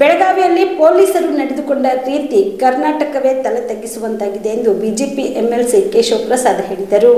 ಬೆಳಗಾವಿಯಲ್ಲಿ ಪೊಲೀಸರು ನಡೆದುಕೊಂಡ ರೀತಿ ಕರ್ನಾಟಕವೇ ತಲೆ ತಗ್ಗಿಸುವಂತಾಗಿದೆ ಎಂದು ಬಿಜೆಪಿ ಎಂಎಲ್ಸಿ ಕೇಶವ ಪ್ರಸಾದ್ ಹೇಳಿದರು.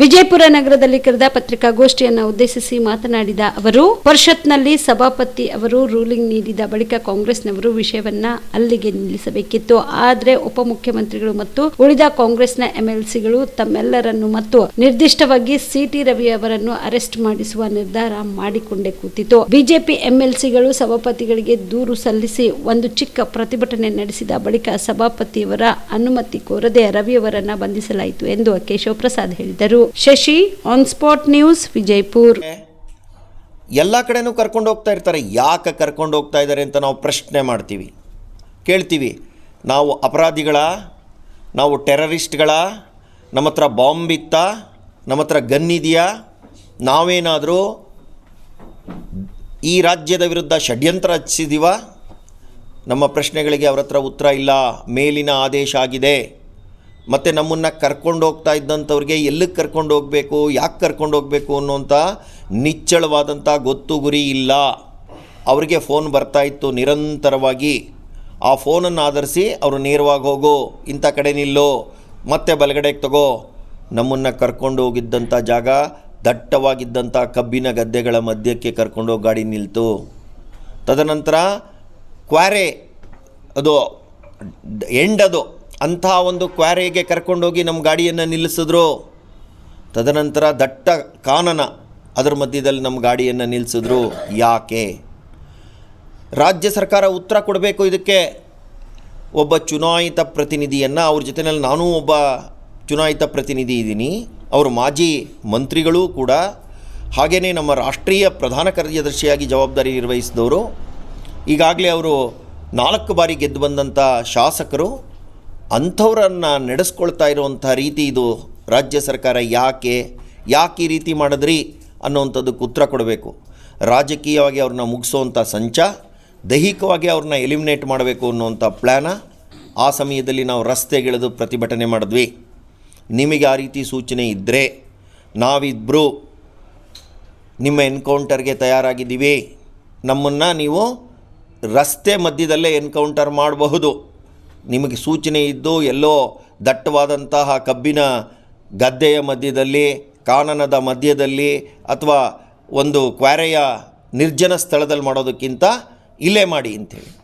ವಿಜಯಪುರ ನಗರದಲ್ಲಿ ಕರೆದ ಪತ್ರಿಕಾಗೋಷ್ಠಿಯನ್ನು ಉದ್ದೇಶಿಸಿ ಮಾತನಾಡಿದ ಅವರು, ಪರಿಷತ್ನಲ್ಲಿ ಸಭಾಪತಿ ಅವರು ರೂಲಿಂಗ್ ನೀಡಿದ ಬಳಿಕ ಕಾಂಗ್ರೆಸ್ನವರು ವಿಷಯವನ್ನ ಅಲ್ಲಿಗೆ ನಿಲ್ಲಿಸಬೇಕಿತ್ತು. ಆದರೆ ಉಪಮುಖ್ಯಮಂತ್ರಿಗಳು ಮತ್ತು ಉಳಿದ ಕಾಂಗ್ರೆಸ್ನ ಎಂಎಲ್ಸಿಗಳು ತಮ್ಮೆಲ್ಲರನ್ನು ಮತ್ತು ನಿರ್ದಿಷ್ಟವಾಗಿ ಸಿಟಿ ರವಿ ಅವರನ್ನು ಅರೆಸ್ಟ್ ಮಾಡಿಸುವ ನಿರ್ಧಾರ ಮಾಡಿಕೊಂಡೇ ಕೂತಿತು ಬಿಜೆಪಿ ಎಂಎಲ್ಸಿಗಳು ಸಭಾಪತಿಗಳಿಗೆ ದೂರು ಸಲ್ಲಿಸಿ ಒಂದು ಚಿಕ್ಕ ಪ್ರತಿಭಟನೆ ನಡೆಸಿದ ಬಳಿಕ ಸಭಾಪತಿಯವರ ಅನುಮತಿ ಕೋರದೆ ರವಿಯವರನ್ನ ಬಂಧಿಸಲಾಯಿತು ಎಂದು ಕೇಶವ ಪ್ರಸಾದ್ ಹೇಳಿದರು. Shashi on spot news Vijayapura. ಎಲ್ಲ ಕಡೆನೂ ಕರ್ಕೊಂಡು ಹೋಗ್ತಾ ಇರ್ತಾರೆ. ಯಾಕೆ ಕರ್ಕೊಂಡು ಹೋಗ್ತಾ ಇದ್ದಾರೆ ಅಂತ ನಾವು ಪ್ರಶ್ನೆ ಮಾಡ್ತೀವಿ. ಕೇಳ್ತೀವಿ. ನಾವು ಅಪರಾಧಿಗಳ, ನಾವು ಟೆರರಿಸ್ಟ್ಗಳ, ನಮ್ಮ ಹತ್ರ ಬಾಂಬ್ ಇತ್ತಾ, ನಮ್ಮ ಹತ್ರ ಇದೆಯಾ, ನಾವೇನಾದರೂ ಈ ರಾಜ್ಯದ ವಿರುದ್ಧ ಷಡ್ಯಂತ್ರ ರಚಿಸಿದೀವ? ನಮ್ಮ ಪ್ರಶ್ನೆಗಳಿಗೆ ಅವ್ರ ಹತ್ರ ಉತ್ತರ ಇಲ್ಲ, ಮೇಲಿನ ಆದೇಶ ಆಗಿದೆ. ಮತ್ತು ನಮ್ಮನ್ನು ಕರ್ಕೊಂಡು ಹೋಗ್ತಾ ಇದ್ದಂಥವ್ರಿಗೆ ಎಲ್ಲಿಗೆ ಕರ್ಕೊಂಡು ಹೋಗಬೇಕು, ಯಾಕೆ ಕರ್ಕೊಂಡು ಹೋಗಬೇಕು ಅನ್ನುವಂಥ ನಿಚ್ಚಳವಾದಂಥ ಗೊತ್ತು ಗುರಿ ಇಲ್ಲ. ಅವರಿಗೆ ಫೋನ್ ಬರ್ತಾ ಇತ್ತು ನಿರಂತರವಾಗಿ. ಆ ಫೋನನ್ನು ಆಧರಿಸಿ ಅವರು ನೇರವಾಗಿ ಹೋಗು, ಇಂಥ ಕಡೆ ನಿಲ್ಲು, ಮತ್ತೆ ಬಲಗಡೆಗೆ ತಗೋ. ನಮ್ಮನ್ನು ಕರ್ಕೊಂಡು ಹೋಗಿದ್ದಂಥ ಜಾಗ ದಟ್ಟವಾಗಿದ್ದಂಥ ಕಬ್ಬಿನ ಗದ್ದೆಗಳ ಮಧ್ಯಕ್ಕೆ ಕರ್ಕೊಂಡೋಗಿ ಗಾಡಿ ನಿಲ್ತು. ತದನಂತರ ಕ್ವಾರೆ, ಅದು, ಎಂಡದು, ಅಂಥ ಒಂದು ಕ್ವಾರೆಗೆ ಕರ್ಕೊಂಡೋಗಿ ನಮ್ಮ ಗಾಡಿಯನ್ನು ನಿಲ್ಲಿಸಿದ್ರು. ತದನಂತರ ದಟ್ಟ ಕಾನನ ಅದರ ಮಧ್ಯದಲ್ಲಿ ನಮ್ಮ ಗಾಡಿಯನ್ನು ನಿಲ್ಲಿಸಿದ್ರು. ಯಾಕೆ? ರಾಜ್ಯ ಸರ್ಕಾರ ಉತ್ತರ ಕೊಡಬೇಕು ಇದಕ್ಕೆ. ಒಬ್ಬ ಚುನಾಯಿತ ಪ್ರತಿನಿಧಿಯನ್ನು, ಅವ್ರ ಜೊತೆಯಲ್ಲಿ ನಾನೂ ಒಬ್ಬ ಚುನಾಯಿತ ಪ್ರತಿನಿಧಿ ಇದ್ದೀನಿ. ಅವರು ಮಾಜಿ ಮಂತ್ರಿಗಳೂ ಕೂಡ ಹಾಗೆಯೇ ನಮ್ಮ ರಾಷ್ಟ್ರೀಯ ಪ್ರಧಾನ ಕಾರ್ಯದರ್ಶಿಯಾಗಿ ಜವಾಬ್ದಾರಿ ನಿರ್ವಹಿಸಿದವರು. ಈಗಾಗಲೇ ಅವರು ನಾಲ್ಕು ಬಾರಿ ಗೆದ್ದು ಬಂದಂಥ ಶಾಸಕರು ಅಂಥವ್ರನ್ನು ನಡೆಸ್ಕೊಳ್ತಾ ಇರುವಂಥ ರೀತಿ ಇದು ರಾಜ್ಯ ಸರ್ಕಾರ ಯಾಕೆ ಯಾಕೆ ಈ ರೀತಿ ಮಾಡಿದ್ರಿ ಅನ್ನೋವಂಥದ್ದಕ್ಕೆ ಉತ್ತರ ಕೊಡಬೇಕು. ರಾಜಕೀಯವಾಗಿ ಅವ್ರನ್ನ ಮುಗಿಸೋವಂಥ ಸಂಚ, ದೈಹಿಕವಾಗಿ ಅವ್ರನ್ನ ಎಲಿಮಿನೇಟ್ ಮಾಡಬೇಕು ಅನ್ನೋವಂಥ ಪ್ಲ್ಯಾನ ಆ ಸಮಯದಲ್ಲಿ ನಾವು ರಸ್ತೆಗಿಳಿದು ಪ್ರತಿಭಟನೆ ಮಾಡಿದ್ವಿ. ನಿಮಗೆ ಆ ರೀತಿ ಸೂಚನೆ ಇದ್ದರೆ ನಾವಿಬ್ಬರು ನಿಮ್ಮ ಎನ್ಕೌಂಟರ್ಗೆ ತಯಾರಾಗಿದ್ದೀವಿ. ನಮ್ಮನ್ನು ನೀವು ರಸ್ತೆ ಮಧ್ಯದಲ್ಲೇ ಎನ್ಕೌಂಟರ್ ಮಾಡಬಹುದು. ನಿಮಗೆ ಸೂಚನೆ ಇದ್ದು ಎಲ್ಲೋ ದಟ್ಟವಾದಂತಹ ಕಬ್ಬಿನ ಗದ್ದೆಯ ಮಧ್ಯದಲ್ಲಿ, ಕಾನನದ ಮಧ್ಯದಲ್ಲಿ ಅಥವಾ ಒಂದು ಕ್ವಾರೆಯ ನಿರ್ಜನ ಸ್ಥಳದಲ್ಲಿ ಮಾಡೋದಕ್ಕಿಂತ ಇಲ್ಲೇ ಮಾಡಿ ಅಂಥೇಳಿ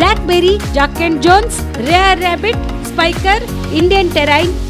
Blackberry Jack and Jones Rare Rabbit Spykar Indian Terrain